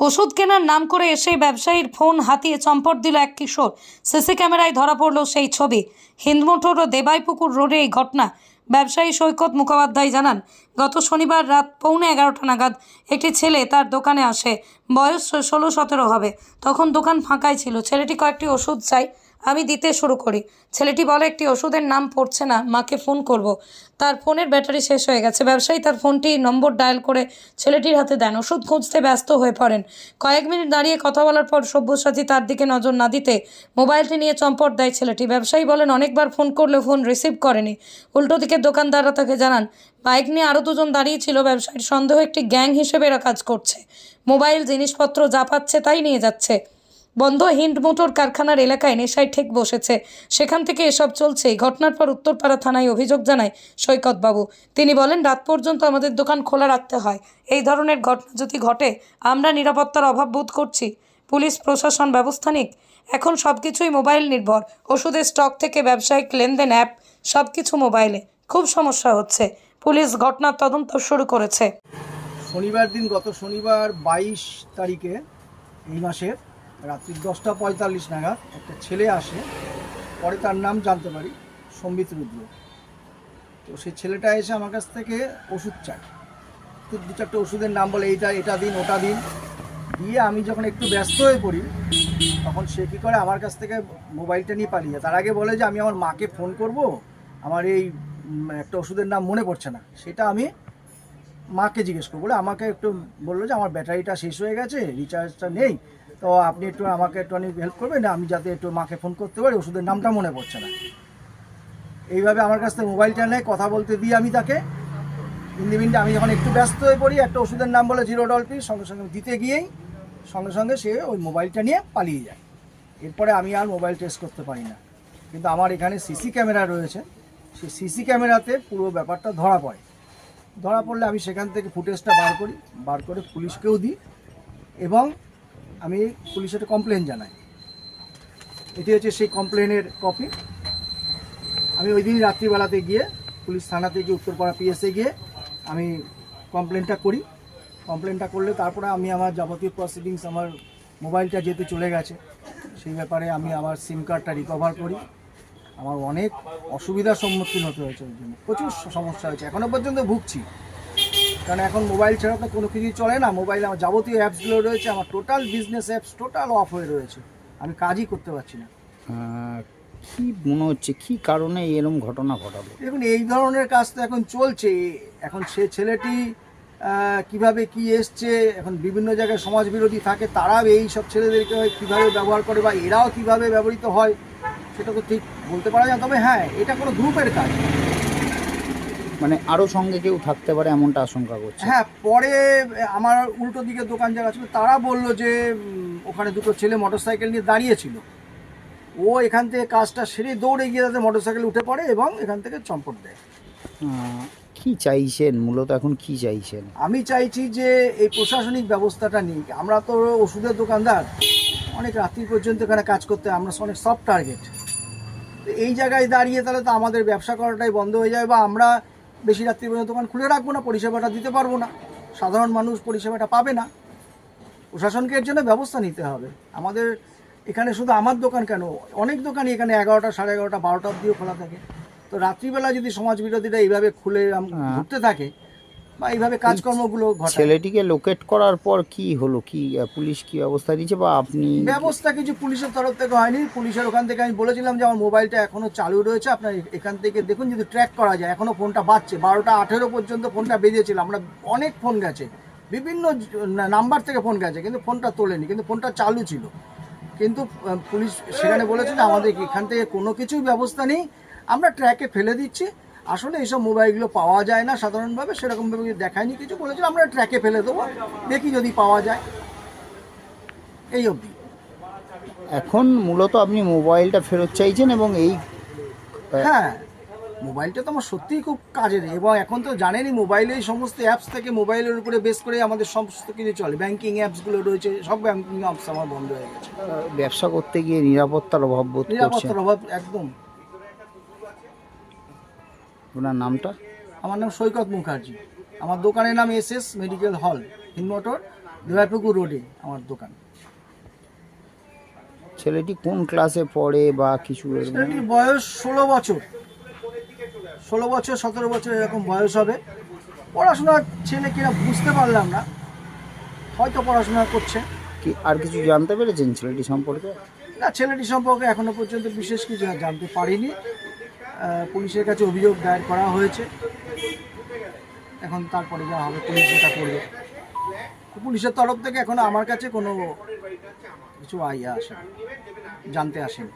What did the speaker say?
ওষুধ কেনার নাম করে এসে ব্যবসায়ীর ফোন হাতিয়ে চম্পট দিল এক কিশোর। সিসি ক্যামেরায় ধরা পড়ল সেই ছবি। হিন্দমোটর ও দেবাইপুকুর রোডে এই ঘটনা। ব্যবসায়ী সৈকত মুখোপাধ্যায় জানান, গত শনিবার রাত পৌনে এগারোটা নাগাদ একটি ছেলে তার দোকানে আসে। বয়স ষোলো সতেরো হবে। তখন দোকান ফাঁকাই ছিল। ছেলেটি কয়েকটি ওষুধ চাই আমি দিতে শুরু করি। ছেলেটি বলে, একটি ওষুধের নাম পড়ছে না, মাকে ফোন করব। তার ফোনের ব্যাটারি শেষ হয়ে গেছে। ব্যবসায়ী তার ফোনটি নম্বর ডায়াল করে ছেলেটির হাতে দেন। ওষুধ খুঁজতে ব্যস্ত হয়ে পড়েন। কয়েক মিনিট দাঁড়িয়ে কথা বলার পর সব্যসাচী তার দিকে নজর না দিতে মোবাইলটি নিয়ে চম্পট দেয় ছেলেটি। ব্যবসায়ী বলেন, অনেকবার ফোন করলে ফোন রিসিভ করেনি। উল্টো দিকে দোকানদাররা তাকে জানান, বাইক নিয়ে আরও দুজন দাঁড়িয়েছিল, ব্যবসায়ীর সন্দেহ একটি গ্যাং হিসেবে এরা কাজ করছে। মোবাইল, জিনিসপত্র যা পাচ্ছে তাই নিয়ে যাচ্ছে। বন্ধ হিন্দ মোটর কারখানার এলাকায় নেশায় ঠেক বসেছে। সেখান থেকে এসব চলছে। ঘটনার পর উত্তরপাড়া থানায় অভিযোগ জানায় সৈকতবাবু। তিনি বলেন, রাত পর্যন্ত আমাদের দোকান খোলা রাখতে হয়। এই ধরনের ঘটনা যদি ঘটে, আমরা নিরাপত্তার অভাব বোধ করছি। পুলিশ, প্রশাসন ব্যবস্থা নিক এখন সব কিছুই মোবাইল নির্ভর। ওষুধের স্টক থেকে ব্যবসায়িক লেনদেন, অ্যাপ সব কিছু মোবাইলে। খুব সমস্যা হচ্ছে। পুলিশ ঘটনার তদন্ত শুরু করেছে। শনিবার দিন, গত শনিবার বাইশ তারিখে এই মাসের রাত্রি দশটা পঁয়তাল্লিশ নাগাদ একটা ছেলে আসে, পরে তার নাম জানতে পারি, সম্বিত রুদ্র। তো সেই ছেলেটা এসে আমার কাছ থেকে ওষুধ চায়। তো দু চারটে ওষুধের নাম বলে, এইটা, এটা দিন, ওটা দিন। দিয়ে আমি যখন একটু ব্যস্ত হয়ে পড়ি, তখন সে কী করে আমার কাছ থেকে মোবাইলটা নিয়ে পালিয়ে। তার আগে বলে যে, আমি আমার মাকে ফোন করব, আমার এই একটা ওষুধের নাম মনে পড়ছে না। সেটা আমি মাকে জিজ্ঞেস করব। বলে আমাকে একটু বলল যে, আমার ব্যাটারিটা শেষ হয়ে গেছে রিচার্জটা নেই। তো আপনি একটু আমাকে একটু হেল্প করবেন, আমি যাতে একটু মাকে ফোন করতে পারি, ওষুধের নামটা মনে পড়ছে না। এইভাবে আমার কাছ থেকে মোবাইলটা নেয়, কথা বলতে দিই আমি তাকে। হিন্দি মিনিটে আমি যখন একটু ব্যস্ত হয়ে পড়ি, একটা ওষুধের নাম বলে জিরো ডলপি সঙ্গে সঙ্গে দিতে গিয়েই, সঙ্গে সঙ্গে সে ওই মোবাইলটা নিয়ে পালিয়ে যায়। এরপরে আমি আর মোবাইল টেস্ট করতে পারি না। কিন্তু আমার এখানে সিসি ক্যামেরা রয়েছে। সেই সিসি ক্যামেরাতে পুরো ব্যাপারটা ধরা পড়ে। ধরা পড়লে আমি সেখান থেকে ফুটেজটা বার করি, বার করে পুলিশকেও দিই। এবং আমি পুলিশের কমপ্লেন জানাই। এটি হচ্ছে সেই কমপ্লেনের কপি আমি ওই দিন রাত্রিবেলাতে গিয়ে পুলিশ থানাতে গিয়ে উত্তরপাড়া পিএসএ গিয়ে আমি কমপ্লেনটা করি। কমপ্লেনটা করলে তারপরে আমি আমার যাবতীয় প্রসিডিংস আমার মোবাইলটা যেহেতু চলে গেছে, সেই ব্যাপারে আমি আমার সিম কার্ডটা রিকভার করি। আমার অনেক অসুবিধার সম্মুখীন হতে হয়েছে ওই জন্য। প্রচুর সমস্যা হয়েছে। এখনও পর্যন্ত ভুগছি। কারণ এখন মোবাইল ছাড়া তো কোনো কিছুই চলে না। মোবাইলে আমার যাবতীয় অ্যাপসগুলো রয়েছে আমার total business apps total off হয়ে রয়েছে। আমি কাজই করতে পারছি না। কি মনে হচ্ছে কি কারণে এরকম ঘটনা ঘটালো? দেখুন এই ধরনের কাজ তো এখন চলছে। এখন সে ছেলেটি কীভাবে কি এসছে এখন বিভিন্ন জায়গায় সমাজ বিরোধী থাকে তারাও এই সব ছেলেদেরকে কীভাবে ব্যবহার করে বা এরাও কীভাবে ব্যবহৃত হয় সেটা তো ঠিক বলতে পারা যায়। তবে হ্যাঁ এটা কোনো গ্রুপের কাজ। মানে আরও সঙ্গে কেউ থাকতে পারে এমনটা আশঙ্কা করছে? হ্যাঁ পরে আমার উল্টো দিকে দোকান যারা ছিল তারা বলল যে ওখানে দুটো ছেলে মোটরসাইকেল নিয়ে দাঁড়িয়েছিল। ও এখান থেকে কাজটা সেরে দৌড়ে গিয়ে তাদের মোটরসাইকেল উঠে পড়ে এবং এখান থেকে চম্পট দেয়। কি চাইছেন? মূলত এখন কি চাইছেন? আমি চাইছি যে এই প্রশাসনিক ব্যবস্থাটা নিই আমরা তো ওষুধের দোকানদার। অনেক রাত্রি পর্যন্ত এখানে কাজ করতে আমরা অনেক সফট টার্গেট তো এই জায়গায় দাঁড়িয়ে তাহলে তো আমাদের ব্যবসা করাটাই বন্ধ হয়ে যায় বা আমরা বেশি রাত্রি পর্যন্ত দোকান খুলে রাখব না পরিষেবাটা দিতে পারব না। সাধারণ মানুষ পরিষেবাটা পাবে না। প্রশাসনকে এর জন্য ব্যবস্থা নিতে হবে। আমাদের এখানে শুধু আমার দোকান কেন অনেক দোকানই এখানে এগারোটা সাড়ে এগারোটা বারোটা অব্দিও খোলা থাকে। তো রাত্রিবেলা যদি সমাজ বিরোধীরা এইভাবে খুলে আম- হ্যাঁ। ঘুরতে থাকে বা এইভাবে কাজকর্মগুলো ঘটায়। ছেলেটিকে লোকেট করার পর কি হলো? কি পুলিশ কি ব্যবস্থা নিয়েছে বা আপনি ব্যবস্থা কিছু পুলিশের তরফ থেকে হয়নি। পুলিশের ওখান থেকে আমি বলেছিলাম যে আমার মোবাইলটা এখনও চালু রয়েছে। আপনার এখান থেকে দেখুন যদি ট্র্যাক করা যায়। এখনও ফোনটা বাজছে। বারোটা আঠেরো পর্যন্ত ফোনটা বেজেছিল আমরা অনেক ফোন গেছে। বিভিন্ন নাম্বার থেকে ফোন গেছে। কিন্তু ফোনটা তোলেনি। কিন্তু ফোনটা চালু ছিল। কিন্তু পুলিশ সেখানে বলেছে যে আমাদের এখান থেকে কোনো কিছুই ব্যবস্থা নেই। আমরা ট্র্যাকে ফেলে দিচ্ছি। আসলে এইসব মোবাইলগুলো পাওয়া যায় না সাধারণভাবে সেরকমভাবে দেখায়নি কিছু। বলেছিল আমরা ট্র্যাকে ফেলে দেবো দেখি যদি পাওয়া যায়। এই অবধি। এখন মূলত আপনি মোবাইলটা ফেরত চাইছেন এবং এই হ্যাঁ মোবাইলটা তো আমার সত্যিই খুব কাজের এবং এখন তো জানেনই মোবাইলে এই সমস্ত অ্যাপস থেকে মোবাইলের উপরে বেস করে আমাদের সমস্ত কিছু চলে। ব্যাংকিং অ্যাপসগুলো রয়েছে সব ব্যাংকিং অ্যাপস আমার বন্ধ হয়ে গেছে। ব্যবসা করতে গিয়ে নিরাপত্তার অভাব নিরাপত্তার অভাব একদম। ওনার নামটা? আমার নাম সৈকত মুখার্জি। আমার দোকানের নাম S S medical hall Hindmotor দেবাইপুকুর রোডে আমার দোকান। ছেলেটি কোন ক্লাসে পড়ে বা কিছু? ছেলেটির বয়স ষোলো বছর। ষোলো বছর সতেরো বছর এরকম বয়স হবে। পড়াশোনার ছেলে কিনা বুঝতে পারলাম না। হয়তো পড়াশোনা করছে। কি আর কিছু জানতে পেরেছেন ছেলেটি সম্পর্কে? না ছেলেটি সম্পর্কে এখনও পর্যন্ত বিশেষ কিছু জানতে পারিনি। পুলিশের কাছে অভিযোগ দায়ের করা হয়েছে। এখন তারপরে যা হবে, পুলিশ যেটা করবে। পুলিশের তরফ থেকে এখন আমার কাছে কোনো কিছু আইয়া আসে জানতে আসেনি।